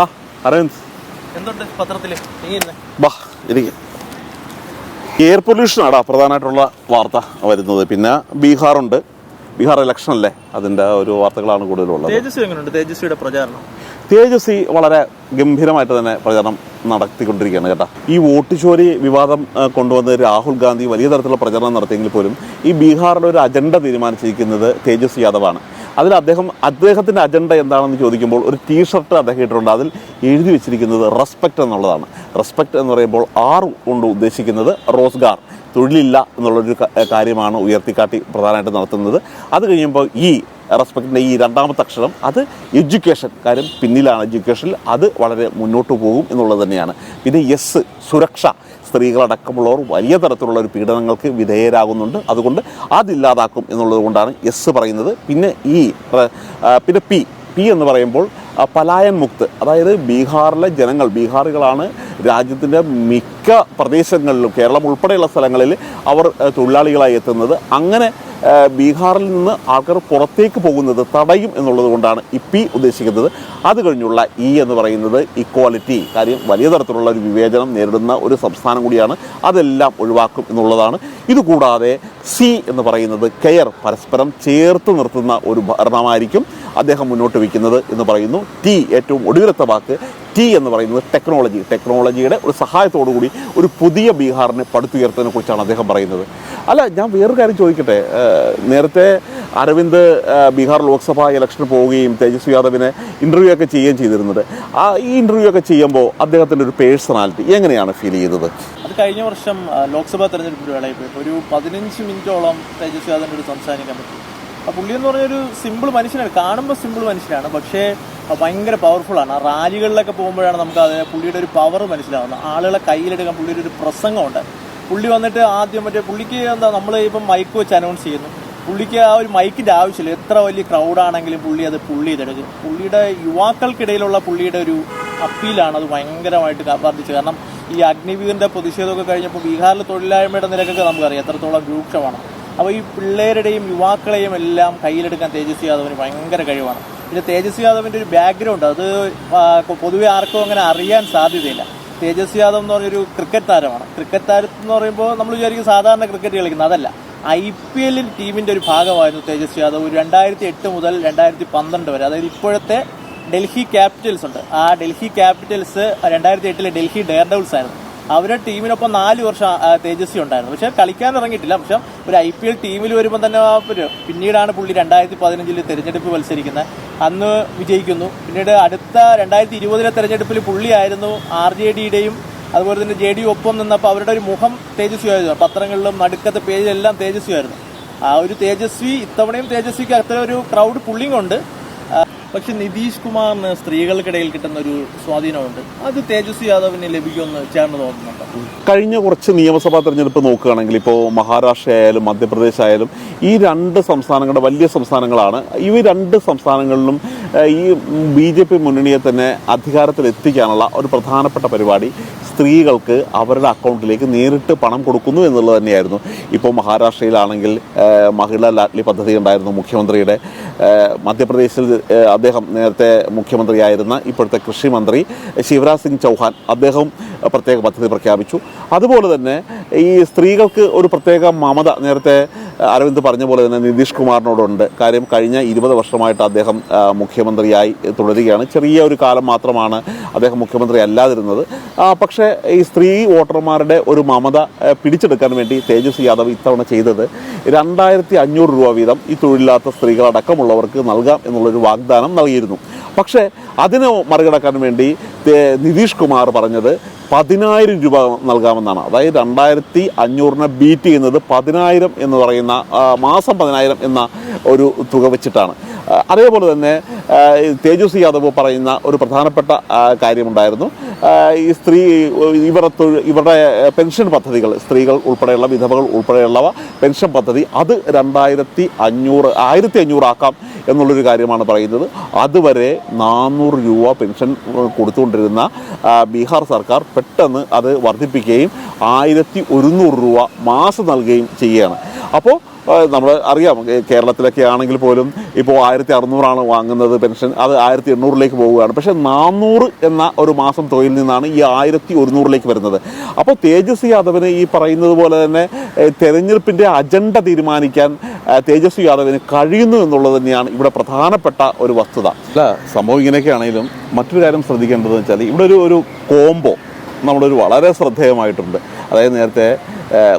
ആ അരവിന്ദ്. എന്തുണ്ട് പത്രത്തിൽ എയർ പൊല്യൂഷനാടാ പ്രധാനമായിട്ടുള്ള വാർത്ത വരുന്നത്. പിന്നെ ബീഹാറുണ്ട്. ബീഹാർ ഇലക്ഷൻ അല്ലേ? അതിന്റെ ഒരു വാർത്തകളാണ് കൂടുതലുള്ളത്. തേജസ്വി എങ്ങനെയുണ്ട് തേജസ്വിയുടെ പ്രചാരണം. തേജസ്വി വളരെ ഗംഭീരമായിട്ട് തന്നെ പ്രചാരണം നടത്തിക്കൊണ്ടിരിക്കുകയാണ് കേട്ടോ. ഈ വോട്ട് ചോരി വിവാദം കൊണ്ടുവന്ന കൊണ്ടുവന്ന് രാഹുൽ ഗാന്ധി വലിയ തരത്തിലുള്ള പ്രചരണം നടത്തിയെങ്കിൽ പോലും ഈ ബീഹാറിലെ ഒരു അജണ്ട തീരുമാനിച്ചിരിക്കുന്നത് തേജസ്വി യാദവാണ്. അതിൽ അദ്ദേഹം അദ്ദേഹത്തിന്റെ അജണ്ട എന്താണെന്ന് ചോദിക്കുമ്പോൾ ഒരു ടീ ഷർട്ട് അദ്ദേഹം ഇട്ടിട്ടുണ്ട്. അതിൽ എഴുതി വെച്ചിരിക്കുന്നത് റെസ്പെക്റ്റ് എന്നുള്ളതാണ്. റെസ്പെക്റ്റ് എന്ന് പറയുമ്പോൾ ആർ കൊണ്ട് ഉദ്ദേശിക്കുന്നത് റോസ്ഗാർ തൊഴിലില്ല എന്നുള്ളൊരു കാര്യമാണ് ഉയർത്തിക്കാട്ടി പ്രധാനമായിട്ട് നടത്തുന്നത്. അത് കഴിയുമ്പോൾ ഈ റെസ്പെക്റ്റിന്റെ ഈ രണ്ടാമത്തെ അക്ഷരം അത് എഡ്യൂക്കേഷൻ കാര്യം പിന്നിലാണ് എഡ്യൂക്കേഷനിൽ അത് വളരെ മുന്നോട്ട് പോകും എന്നുള്ളത് തന്നെയാണ്. പിന്നെ എസ് സുരക്ഷ. സ്ത്രീകളടക്കമുള്ളവർ വലിയ തരത്തിലുള്ള ഒരു പീഡനങ്ങൾക്ക് വിധേയരാകുന്നുണ്ട്. അതുകൊണ്ട് അതില്ലാതാക്കും എന്നുള്ളത് കൊണ്ടാണ് എസ് പറയുന്നത്. പിന്നെ ഈ പിന്നെ പി പി എന്ന് പറയുമ്പോൾ പലായൻ മുക്ത്. അതായത് ബീഹാറിലെ ജനങ്ങൾ ബീഹാറുകളാണ് രാജ്യത്തിന്റെ മിക്ക പ്രദേശങ്ങളിലും കേരളം ഉൾപ്പെടെയുള്ള സ്ഥലങ്ങളിൽ അവർ തൊഴിലാളികളായി എത്തുന്നത്. അങ്ങനെ ബീഹാറിൽ നിന്ന് ആൾക്കാർ പുറത്തേക്ക് പോകുന്നത് തടയും എന്നുള്ളത് കൊണ്ടാണ് ഇപ്പി ഉദ്ദേശിക്കുന്നത്. അത് കഴിഞ്ഞുള്ള ഇ എന്ന് പറയുന്നത് ഇക്വാലിറ്റി കാര്യം വലിയ തരത്തിലുള്ള ഒരു വിവേചനം നേരിടുന്ന ഒരു സംസ്ഥാനം കൂടിയാണ് അതെല്ലാം ഒഴിവാക്കും എന്നുള്ളതാണ്. ഇതുകൂടാതെ സി എന്ന് പറയുന്നത് കെയർ പരസ്പരം ചേർത്ത് നിർത്തുന്ന ഒരു ഭരണമായിരിക്കും. അദ്ദേഹം മുന്നോട്ട് വയ്ക്കുന്നത് എന്ന് പറയുന്നു. ടി ഏറ്റവും ഒടുവിലത്തെ വാക്ക്. ടി എന്ന് പറയുന്നത് ടെക്നോളജി ടെക്നോളജിയുടെ ഒരു സഹായത്തോടു കൂടി ഒരു പുതിയ ബീഹാറിനെ പടുത്തുയർത്തതിനെ കുറിച്ചാണ് അദ്ദേഹം പറയുന്നത്. അല്ല ഞാൻ വേറൊരു കാര്യം ചോദിക്കട്ടെ? നേരത്തെ അരവിന്ദ് ബീഹാർ ലോക്സഭാ ഇലക്ഷന് പോവുകയും തേജസ്വി യാദവിനെ ഇന്റർവ്യൂ ഒക്കെ ചെയ്യുകയും ചെയ്തിരുന്നത്. ആ ഈ ഇന്റർവ്യൂ ഒക്കെ ചെയ്യുമ്പോൾ അദ്ദേഹത്തിന്റെ ഒരു പേഴ്സണാലിറ്റി എങ്ങനെയാണ് ഫീൽ ചെയ്തത്? അത് കഴിഞ്ഞ വർഷം ലോക്സഭാ തെരഞ്ഞെടുപ്പ് വേളയിൽ ഒരു പതിനഞ്ച് മിനിറ്റോളം തേജസ്വി യാദവിന്റെ ഒരു സംസാരിക്കാൻ പറ്റി. പുള്ളി എന്ന് പറഞ്ഞ ഒരു സിമ്പിൾ മനുഷ്യനാണ്. കാണുമ്പോൾ സിമ്പിൾ മനുഷ്യനാണ് പക്ഷേ ഭയങ്കര പവർഫുൾ ആണ്. ആ റാലികളിലൊക്കെ പോകുമ്പോഴാണ് നമുക്ക് അത് പുള്ളിയുടെ ഒരു പവർ മനസ്സിലാവുന്നത്. ആളുകളെ കയ്യിലെടുക്കാൻ പുള്ളിയുടെ ഒരു പ്രസംഗമുണ്ട്. പുള്ളി വന്നിട്ട് ആദ്യം മറ്റേ പുള്ളിക്ക് എന്താ നമ്മൾ ഇപ്പം മൈക്ക് വെച്ച് അനൗൺസ് ചെയ്യുന്നു. പുള്ളിക്ക് ആ ഒരു മൈക്കിന്റെ ആവശ്യമില്ല. എത്ര വലിയ ക്രൗഡാണെങ്കിലും പുള്ളി അത് പുള്ളി ചെയ്തെടുക്കും. പുള്ളിയുടെ യുവാക്കൾക്കിടയിലുള്ള പുള്ളിയുടെ ഒരു അപ്പീലാണ് അത് ഭയങ്കരമായിട്ട് വർദ്ധിച്ചത്. കാരണം ഈ അഗ്നിവീറിന്റെ പ്രതിഷേധമൊക്കെ കഴിഞ്ഞപ്പോൾ ബീഹാറിൽ തൊഴിലില്ലായ്മയുടെ നിരക്കൊക്കെ നമുക്കറിയാം എത്രത്തോളം രൂക്ഷമാണ്. അപ്പോൾ ഈ പിള്ളേരുടെയും യുവാക്കളെയും എല്ലാം കയ്യിലെടുക്കാൻ തേജസ്വി യാദവിന് ഭയങ്കര കഴിവാണ്. പിന്നെ തേജസ്വി യാദവിന്റെ ഒരു ബാക്ക്ഗ്രൗണ്ട് അത് പൊതുവെ ആർക്കും അങ്ങനെ അറിയാൻ സാധ്യതയില്ല. തേജസ്വി യാദവ് എന്ന് പറഞ്ഞൊരു ക്രിക്കറ്റ് താരമാണ്. ക്രിക്കറ്റ് താരം എന്ന് പറയുമ്പോൾ നമ്മൾ വിചാരിക്കും സാധാരണ ക്രിക്കറ്റ് കളിക്കുന്നത് അതല്ല. ഐ പി എല്ലിൽ ടീമിന്റെ ഒരു ഭാഗമായിരുന്നു തേജസ്വി യാദവ് രണ്ടായിരത്തി എട്ട് മുതൽ രണ്ടായിരത്തി പന്ത്രണ്ട് വരെ. അതായത് ഇപ്പോഴത്തെ ഡൽഹി ക്യാപിറ്റൽസ് ഉണ്ട്. ആ ഡൽഹി ക്യാപിറ്റൽസ് രണ്ടായിരത്തി എട്ടിലെ ഡൽഹി ഡെയർ ഡെവിൾസ് ആയിരുന്നു. അവരുടെ ടീമിനൊപ്പം നാല് വർഷം തേജസ്വി ഉണ്ടായിരുന്നു. പക്ഷെ കളിക്കാൻ ഇറങ്ങിയിട്ടില്ല. പക്ഷെ ഒരു ഐ പി എൽ ടീമിൽ വരുമ്പോൾ തന്നെ പിന്നീടാണ് പുള്ളി രണ്ടായിരത്തി പതിനഞ്ചിൽ തെരഞ്ഞെടുപ്പ് മത്സരിക്കുന്നത്. അന്ന് വിജയിക്കുന്നു. പിന്നീട് അടുത്ത രണ്ടായിരത്തി ഇരുപതിലെ തെരഞ്ഞെടുപ്പിൽ പുള്ളിയായിരുന്നു ആർ ജെ ഡിയുടെയും അതുപോലെ തന്നെ ജെ ഡി ഒപ്പം നിന്നപ്പോൾ അവരുടെ ഒരു മുഖം തേജസ്വി ആയിരുന്നു പത്രങ്ങളിലും നടുക്കത്തെ പേജിലെല്ലാം തേജസ്വി ആയിരുന്നു ആ ഒരു തേജസ്വി ഇത്തവണയും തേജസ്വിക്ക് അത്ര ഒരു ക്രൗഡ് പുള്ളിങ് ഉണ്ട് ആ, പക്ഷെ നിതീഷ് കുമാറിന് സ്ത്രീകൾക്കിടയിൽ കിട്ടുന്ന ഒരു സ്വാധീനമുണ്ട്. അത് തേജസ്വി യാദവിന് ലഭിക്കുമെന്ന് ചേർന്ന് തോന്നുന്നുണ്ട്? കഴിഞ്ഞ കുറച്ച് നിയമസഭാ തെരഞ്ഞെടുപ്പ് നോക്കുകയാണെങ്കിൽ ഇപ്പോൾ മഹാരാഷ്ട്ര ആയാലും മധ്യപ്രദേശ് ആയാലും ഈ രണ്ട് സംസ്ഥാനങ്ങളുടെ വലിയ സംസ്ഥാനങ്ങളാണ്. ഈ രണ്ട് സംസ്ഥാനങ്ങളിലും ഈ ബി ജെ പി മുന്നണിയെ തന്നെ അധികാരത്തിൽ എത്തിക്കാനുള്ള ഒരു പ്രധാനപ്പെട്ട പരിപാടി സ്ത്രീകൾക്ക് അവരുടെ അക്കൗണ്ടിലേക്ക് നേരിട്ട് പണം കൊടുക്കുന്നു എന്നുള്ളത് തന്നെയായിരുന്നു. ഇപ്പോൾ മഹാരാഷ്ട്രയിലാണെങ്കിൽ മഹിളാ ലാഡ്ലി പദ്ധതി ഉണ്ടായിരുന്നു മുഖ്യമന്ത്രിയുടെ. മധ്യപ്രദേശിൽ അദ്ദേഹം നേരത്തെ മുഖ്യമന്ത്രിയായിരുന്ന ഇപ്പോഴത്തെ കൃഷി മന്ത്രി ശിവരാജ് സിംഗ് ചൗഹാൻ അദ്ദേഹം പ്രത്യേക പദ്ധതി പ്രഖ്യാപിച്ചു. അതുപോലെ തന്നെ ഈ സ്ത്രീകൾക്ക് ഒരു പ്രത്യേക മമത നേരത്തെ അരവിന്ദ് പറഞ്ഞ പോലെ തന്നെ നിതീഷ് കുമാറിനോടുണ്ട്. കാര്യം കഴിഞ്ഞ ഇരുപത് വർഷമായിട്ട് അദ്ദേഹം മുഖ്യമന്ത്രിയായി തുടരുകയാണ്. ചെറിയ ഒരു കാലം മാത്രമാണ് അദ്ദേഹം മുഖ്യമന്ത്രി അല്ലാതിരുന്നത്. പക്ഷേ ഈ സ്ത്രീ വോട്ടർമാരുടെ ഒരു മമത പിടിച്ചെടുക്കാൻ വേണ്ടി തേജസ്വി യാദവ് ഇത്തവണ ചെയ്തത് രണ്ടായിരത്തി അഞ്ഞൂറ് രൂപ വീതം ഈ തൊഴിലില്ലാത്ത സ്ത്രീകളടക്കമുള്ളവർക്ക് നൽകാം എന്നുള്ളൊരു വാഗ്ദാനം നൽകിയിരുന്നു. പക്ഷേ അതിനെ മറികടക്കാൻ വേണ്ടി നിതീഷ് കുമാർ പറഞ്ഞത് പതിനായിരം രൂപ നൽകാമെന്നാണ്. അതായത് രണ്ടായിരത്തി അഞ്ഞൂറിനെ ബീറ്റ് ചെയ്യുന്നത് പതിനായിരം എന്ന് പറയുന്ന മാസം പതിനായിരം എന്ന ഒരു തുക വെച്ചിട്ടാണ്. അതേപോലെ തന്നെ തേജസ് തേജസ്വി യാദവ് പറയുന്ന ഒരു പ്രധാനപ്പെട്ട കാര്യമുണ്ടായിരുന്നു. ഈ സ്ത്രീ ഇവരുടെ ഇവരുടെ പെൻഷൻ പദ്ധതികൾ സ്ത്രീകൾ ഉൾപ്പെടെയുള്ള വിധവകൾ ഉൾപ്പെടെയുള്ളവ പെൻഷൻ പദ്ധതി അത് രണ്ടായിരത്തി അഞ്ഞൂറ് ആയിരത്തി അഞ്ഞൂറാക്കാം എന്നുള്ളൊരു കാര്യമാണ് പറയുന്നത്. അതുവരെ നാനൂറ് രൂപ പെൻഷൻ കൊടുത്തുകൊണ്ടിരുന്ന ബീഹാർ സർക്കാർ പെട്ടെന്ന് അത് വർദ്ധിപ്പിക്കുകയും ആയിരത്തി ഒരുന്നൂറ് രൂപ മാസം നൽകുകയും ചെയ്യുകയാണ്. അപ്പോൾ നമ്മൾ അറിയാം കേരളത്തിലൊക്കെ ആണെങ്കിൽ പോലും ഇപ്പോൾ ആയിരത്തി അറുന്നൂറാണ് വാങ്ങുന്നത് പെൻഷൻ അത് ആയിരത്തി എണ്ണൂറിലേക്ക് പോവുകയാണ്. പക്ഷേ നാനൂറ് എന്ന ഒരു മാസം തൊഴിൽ നിന്നാണ് ഈ ആയിരത്തി ഒരുന്നൂറിലേക്ക് വരുന്നത്. അപ്പോൾ തേജസ്വി യാദവിന് ഈ പറയുന്നത് പോലെ തന്നെ തെരഞ്ഞെടുപ്പിന്റെ അജണ്ട തീരുമാനിക്കാൻ തേജസ്വി യാദവിന് കഴിയുന്നു എന്നുള്ളത് തന്നെയാണ് ഇവിടെ പ്രധാനപ്പെട്ട ഒരു വസ്തുത. അല്ല സംഭവം ഇങ്ങനെയൊക്കെ ആണെങ്കിലും മറ്റൊരു കാര്യം ശ്രദ്ധിക്കേണ്ടതെന്ന് വെച്ചാൽ ഇവിടെ ഒരു ഒരു കോംബോ നമ്മുടെ ഒരു വളരെ ശ്രദ്ധേയമായിട്ടുണ്ട്. അതായത് നേരത്തെ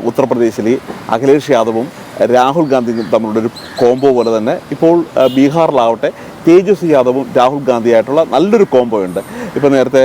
ഉത്തർപ്രദേശിൽ അഖിലേഷ് യാദവും രാഹുൽ ഗാന്ധിയും തമ്മിലുള്ള ഒരു കോംബോ പോലെ തന്നെ ഇപ്പോൾ ബീഹാറിലാവട്ടെ തേജസ്വി യാദവും രാഹുൽ ഗാന്ധിയായിട്ടുള്ള നല്ലൊരു കോംബോ ഉണ്ട്. ഇപ്പോൾ നേരത്തെ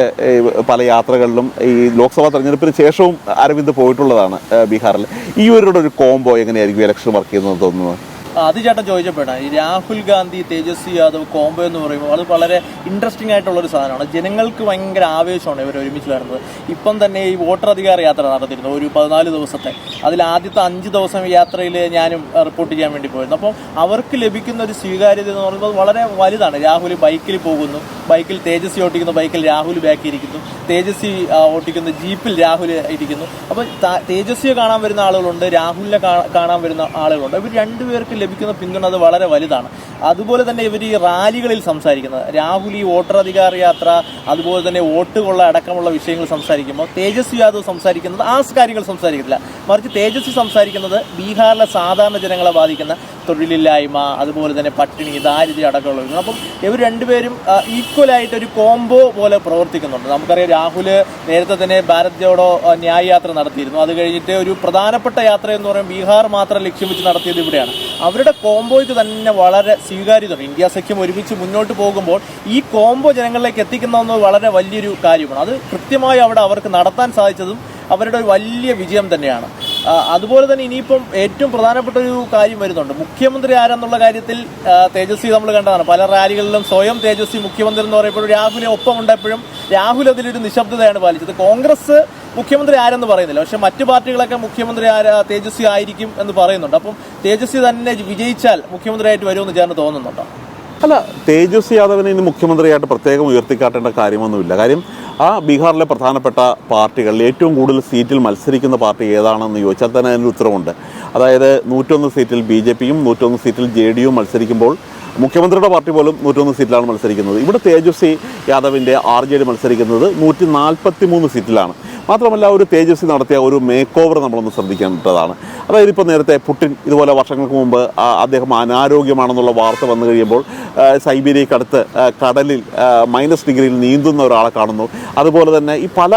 പല യാത്രകളിലും ഈ ലോക്സഭാ തെരഞ്ഞെടുപ്പിന് ശേഷവും അരവിന്ദ് പോയിട്ടുള്ളതാണ് ബീഹാറിൽ ഈ ഒരു കോംബോ എങ്ങനെയായിരിക്കും ഇലക്ഷൻ വർക്ക് ചെയ്യുന്നതെന്ന് തോന്നുന്നത്? അത് ചേട്ടൻ ചോദിച്ചപ്പോഴാണ്. ഈ രാഹുൽ ഗാന്ധി തേജസ്വി യാദവ് കോംബോ എന്ന് പറയുമ്പോൾ അത് വളരെ ഇൻട്രസ്റ്റിംഗ് ആയിട്ടുള്ള ഒരു സാധനമാണ്. ജനങ്ങൾക്ക് ഭയങ്കര ആവേശമാണ് ഇവർ ഒരുമിച്ച് വരുന്നത്. ഇപ്പം തന്നെ ഈ വോട്ടർ അധികാര യാത്ര നടത്തിയിരുന്നു ഒരു പതിനാല് ദിവസത്തെ. അതിൽ ആദ്യത്തെ അഞ്ച് ദിവസം യാത്രയിൽ ഞാനും റിപ്പോർട്ട് ചെയ്യാൻ വേണ്ടി പോയിരുന്നു. അപ്പം അവർക്ക് ലഭിക്കുന്ന ഒരു സ്വീകാര്യത എന്ന് പറയുന്നത് വളരെ വലുതാണ്. രാഹുൽ ബൈക്കിൽ പോകുന്നു. ബൈക്കിൽ തേജസ്വി ഓട്ടിക്കുന്ന ബൈക്കിൽ രാഹുൽ ബാക്കി ഇരിക്കുന്നു. തേജസ്വി ഓട്ടിക്കുന്ന ജീപ്പിൽ രാഹുൽ ഇരിക്കുന്നു. അപ്പോൾ തേജസ്വിയെ കാണാൻ വരുന്ന ആളുകളുണ്ട് രാഹുലിനെ കാണാൻ വരുന്ന ആളുകളുണ്ട്. ഇവർ രണ്ടുപേർക്ക് ലഭിക്കുന്ന പിന്തുണ അത് വളരെ വലുതാണ്. അതുപോലെ തന്നെ ഇവർ ഈ റാലികളിൽ സംസാരിക്കുന്നത്. രാഹുൽ ഈ വോട്ടറധികാർ യാത്ര അതുപോലെ തന്നെ വോട്ട് കൊള്ള അടക്കമുള്ള വിഷയങ്ങൾ സംസാരിക്കുമ്പോൾ തേജസ്വി യാദവ് സംസാരിക്കുന്നത് ആ കാര്യങ്ങൾ സംസാരിക്കത്തില്ല. മറിച്ച് തേജസ്വി സംസാരിക്കുന്നത് ബീഹാറിലെ സാധാരണ ജനങ്ങളെ ബാധിക്കുന്ന തൊഴിലില്ലായ്മ അതുപോലെ തന്നെ പട്ടിണി ദാരിദ്ര്യം അടക്കമുള്ള. അപ്പം ഇവർ രണ്ടുപേരും ഈക്വലായിട്ട് ഒരു കോംബോ പോലെ പ്രവർത്തിക്കുന്നുണ്ട്. നമുക്കറിയാം രാഹുൽ നേരത്തെ തന്നെ ഭാരത് ജോഡോ ന്യായ യാത്ര നടത്തിയിരുന്നു. അത് കഴിഞ്ഞിട്ട് ഒരു പ്രധാനപ്പെട്ട യാത്ര എന്ന് പറയുമ്പോൾ ബീഹാർ മാത്രം ലക്ഷ്യം വെച്ച് നടത്തിയത് ഇവിടെയാണ്. അവരുടെ കോംബോയ്ക്ക് തന്നെ വളരെ സ്വീകാര്യതയുണ്ട്. ഇന്ത്യ സഖ്യം ഒരുമിച്ച് മുന്നോട്ട് പോകുമ്പോൾ ഈ കോംബോ ജനങ്ങളിലേക്ക് എത്തിക്കുന്ന വളരെ വലിയൊരു കാര്യമാണ്. അത് കൃത്യമായി അവിടെ അവർക്ക് നടത്താൻ സാധിച്ചതും അവരുടെ ഒരു വലിയ വിജയം തന്നെയാണ്. അതുപോലെ തന്നെ ഇനിയിപ്പം ഏറ്റവും പ്രധാനപ്പെട്ട ഒരു കാര്യം വരുന്നുണ്ട്. മുഖ്യമന്ത്രി ആരെന്നുള്ള കാര്യത്തിൽ തേജസ്വി നമ്മൾ കണ്ടതാണ്. പല റാലികളിലും സ്വയം തേജസ്വി മുഖ്യമന്ത്രി എന്ന് പറയുമ്പോൾ രാഹുലിനെ ഒപ്പം ഉണ്ടപ്പോഴും രാഹുൽ അതിലൊരു നിശബ്ദതയാണ് പാലിച്ചത്. കോൺഗ്രസ് മുഖ്യമന്ത്രി ആരെന്ന് പറയുന്നില്ല. പക്ഷെ മറ്റു പാർട്ടികളൊക്കെ മുഖ്യമന്ത്രി ആരാ തേജസ്വി ആയിരിക്കും എന്ന് പറയുന്നുണ്ട്. അപ്പം തേജസ്വി തന്നെ വിജയിച്ചാൽ മുഖ്യമന്ത്രിയായിട്ട് വരുമെന്ന് ചേർന്ന് തോന്നുന്നുണ്ടോ? അല്ല തേജസ്വി യാദവിനെ ഇന്ന് മുഖ്യമന്ത്രിയായിട്ട് പ്രത്യേകം ഉയർത്തിക്കാട്ടേണ്ട കാര്യമൊന്നുമില്ല. കാര്യം ആ ബീഹാറിലെ പ്രധാനപ്പെട്ട പാർട്ടികളിൽ ഏറ്റവും കൂടുതൽ സീറ്റിൽ മത്സരിക്കുന്ന പാർട്ടി ഏതാണെന്ന് ചോദിച്ചാൽ തന്നെ അതിന് ഉത്തരവുണ്ട്. അതായത് നൂറ്റൊന്ന് സീറ്റിൽ ബി ജെ പിയും നൂറ്റൊന്ന് സീറ്റിൽ ജെ ഡി മത്സരിക്കുമ്പോൾ മുഖ്യമന്ത്രിയുടെ പാർട്ടി പോലും നൂറ്റൊന്ന് സീറ്റിലാണ് മത്സരിക്കുന്നത്. ഇവിടെ തേജസ്വി യാദവിന്റെ ആർ ജെ ഡി മത്സരിക്കുന്നത് നൂറ്റി നാൽപ്പത്തി മൂന്ന് സീറ്റിലാണ്. മാത്രമല്ല ഒരു തേജസ്വി നടത്തിയ ഒരു മേക്ക് ഓവർ നമ്മളൊന്ന് ശ്രദ്ധിക്കേണ്ടതാണ്. അതായത് ഇപ്പോൾ നേരത്തെ പുട്ടിൻ ഇതുപോലെ വർഷങ്ങൾക്ക് മുമ്പ് അദ്ദേഹം അനാരോഗ്യമാണെന്നുള്ള വാർത്ത വന്നു കഴിയുമ്പോൾ സൈബീരിയക്കടുത്ത് കടലിൽ മൈനസ് ഡിഗ്രിയിൽ നീന്തുന്ന ഒരാളെ കാണുന്നു. അതുപോലെ തന്നെ ഈ പല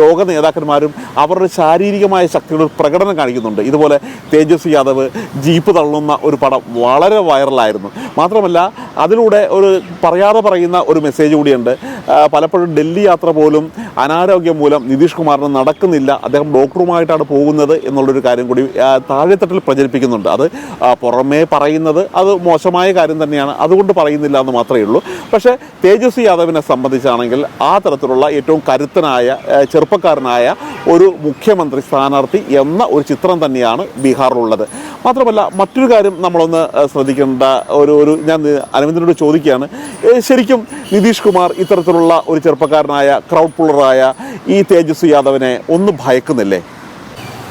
ലോക നേതാക്കന്മാരും അവരുടെ ശാരീരികമായ ശക്തിയുടെ പ്രകടനം കാണിക്കുന്നുണ്ട്. ഇതുപോലെ തേജസ്വി യാദവ് ജീപ്പ് തള്ളുന്ന ഒരു പടം വളരെ വൈറലായിരുന്നു മാത്രമല്ല അതിലൂടെ ഒരു പറയാതെ പറയുന്ന ഒരു മെസ്സേജ് കൂടിയുണ്ട്. പലപ്പോഴും ഡൽഹി യാത്ര പോലും അനാരോഗ്യം മൂലം നിതീഷ് കുമാറിന് നടക്കുന്നില്ല. അദ്ദേഹം ഡോക്ടറുമായിട്ടാണ് പോകുന്നത് എന്നുള്ളൊരു കാര്യം കൂടി താഴെത്തട്ടിൽ പ്രചരിപ്പിക്കുന്നുണ്ട്. അത് പുറമേ പറയുന്നത് അത് മോശമായ കാര്യം തന്നെയാണ്. അതുകൊണ്ട് പറയുന്നില്ല എന്ന് മാത്രമേ ഉള്ളൂ. പക്ഷേ തേജസ്വി യാദവിനെ സംബന്ധിച്ചാണെങ്കിൽ ആ തരത്തിലുള്ള ഏറ്റവും കരുത്തനായ ചെറുപ്പക്കാരനായ ഒരു മുഖ്യമന്ത്രി സ്ഥാനാർത്ഥി എന്ന ഒരു ചിത്രം തന്നെയാണ് ബീഹാറിലുള്ളത്. മാത്രമല്ല മറ്റൊരു കാര്യം നമ്മളൊന്ന് ശ്രദ്ധിക്കേണ്ട ഒരു ഒരു ഞാൻ അരവിന്ദനോട് ചോദിക്കുകയാണ്. ശരിക്കും നിതീഷ് കുമാർ ഇത്തരത്തിലുള്ള ഒരു ചെറുപ്പക്കാരനായ ക്രൗഡ് പുള്ളറായ ഈ തേജസ്വി യാദവിനെ ഒന്ന് ഭയക്കുന്നില്ലേ?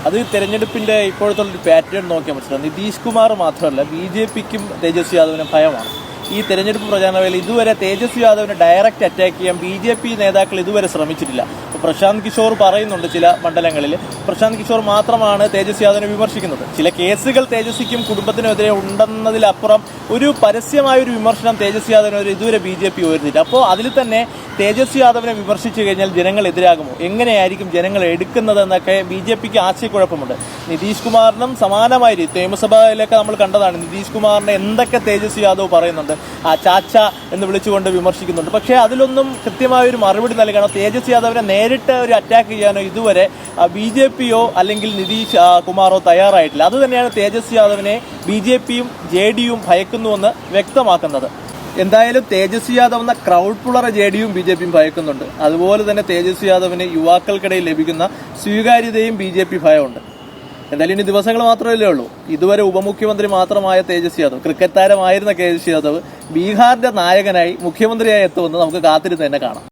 അത് തെരഞ്ഞെടുപ്പിന്റെ ഇപ്പോഴത്തെ ഒരു പാറ്റേൺ നോക്കിയാൽ മനസ്സിലാവും നിതീഷ് കുമാർ മാത്രമല്ല ബി ജെ പിക്കും തേജസ്വി യാദവിന് ഭയമാണ്. ഈ തെരഞ്ഞെടുപ്പ് പ്രചാരണ വേളയിൽ ഇതുവരെ തേജസ്വി യാദവിനെ ഡയറക്റ്റ് അറ്റാക്ക് ചെയ്യാൻ ബി ജെ പി നേതാക്കൾ ഇതുവരെ ശ്രമിച്ചിട്ടില്ല. പ്രശാന്ത് കിഷോർ പറയുന്നുണ്ട് ചില മണ്ഡലങ്ങളിൽ. പ്രശാന്ത് കിഷോർ മാത്രമാണ് തേജസ്വി യാദവിനെ വിമർശിക്കുന്നത്. ചില കേസുകൾ തേജസ്വിക്കും കുടുംബത്തിനെതിരെ ഉണ്ടെന്നതിലപ്പുറം ഒരു പരസ്യമായ ഒരു വിമർശനം തേജസ്വി യാദവിനെതിരെ ഇതുവരെ ബി ജെ പി ഉയർന്നില്ല അപ്പോൾ അതിൽ തന്നെ തേജസ്വി യാദവിനെ വിമർശിച്ചു കഴിഞ്ഞാൽ ജനങ്ങൾ എതിരാകുമോ? എങ്ങനെയായിരിക്കും ജനങ്ങൾ എടുക്കുന്നത് എന്നൊക്കെ ബി ജെ പിക്ക് ആശയക്കുഴപ്പമുണ്ട്. നിതീഷ് കുമാറിനും സമാനമായ രീതി നിയമസഭയിലൊക്കെ നമ്മൾ കണ്ടതാണ് നിതീഷ് കുമാറിനെ എന്തൊക്കെ തേജസ്വി യാദവ് പറയുന്നുണ്ട് ആ ചാച്ച എന്ന് വിളിച്ചുകൊണ്ട് വിമർശിക്കുന്നുണ്ട്. പക്ഷേ അതിലൊന്നും കൃത്യമായ ഒരു മറുപടി നൽകണം. തേജസ്വി യാദവിനെ നേരിട്ട് ഒരു അറ്റാക്ക് ചെയ്യാനോ ഇതുവരെ ബി ജെ പിയോ അല്ലെങ്കിൽ നിതീഷ് കുമാറോ തയ്യാറായിട്ടില്ല. അതുതന്നെയാണ് തേജസ്വി യാദവിനെ ബി ജെ പിയും ജെ ഡിയും ഭയക്കുന്നുവെന്ന് വ്യക്തമാക്കുന്നത്. എന്തായാലും തേജസ്വി യാദവ് എന്ന ക്രൗഡ് പുളറെ ജെ ഡിയും ബി ജെ പിയും ഭയക്കുന്നുണ്ട്. അതുപോലെ തന്നെ തേജസ്വി യാദവിന് യുവാക്കൾക്കിടയിൽ ലഭിക്കുന്ന സ്വീകാര്യതയും ബി ജെ പി ഭയമുണ്ട്. എന്തായാലും ഇനി ദിവസങ്ങൾ മാത്രമല്ലേ ഉള്ളൂ. ഇതുവരെ ഉപമുഖ്യമന്ത്രി മാത്രമായ തേജസ്വി യാദവ് ക്രിക്കറ്റ് താരമായിരുന്ന തേജസ്വി യാദവ് ബീഹാറിന്റെ നായകനായി മുഖ്യമന്ത്രിയായി എത്തുമെന്ന് നമുക്ക് കാത്തിരുന്ന് തന്നെ കാണാം.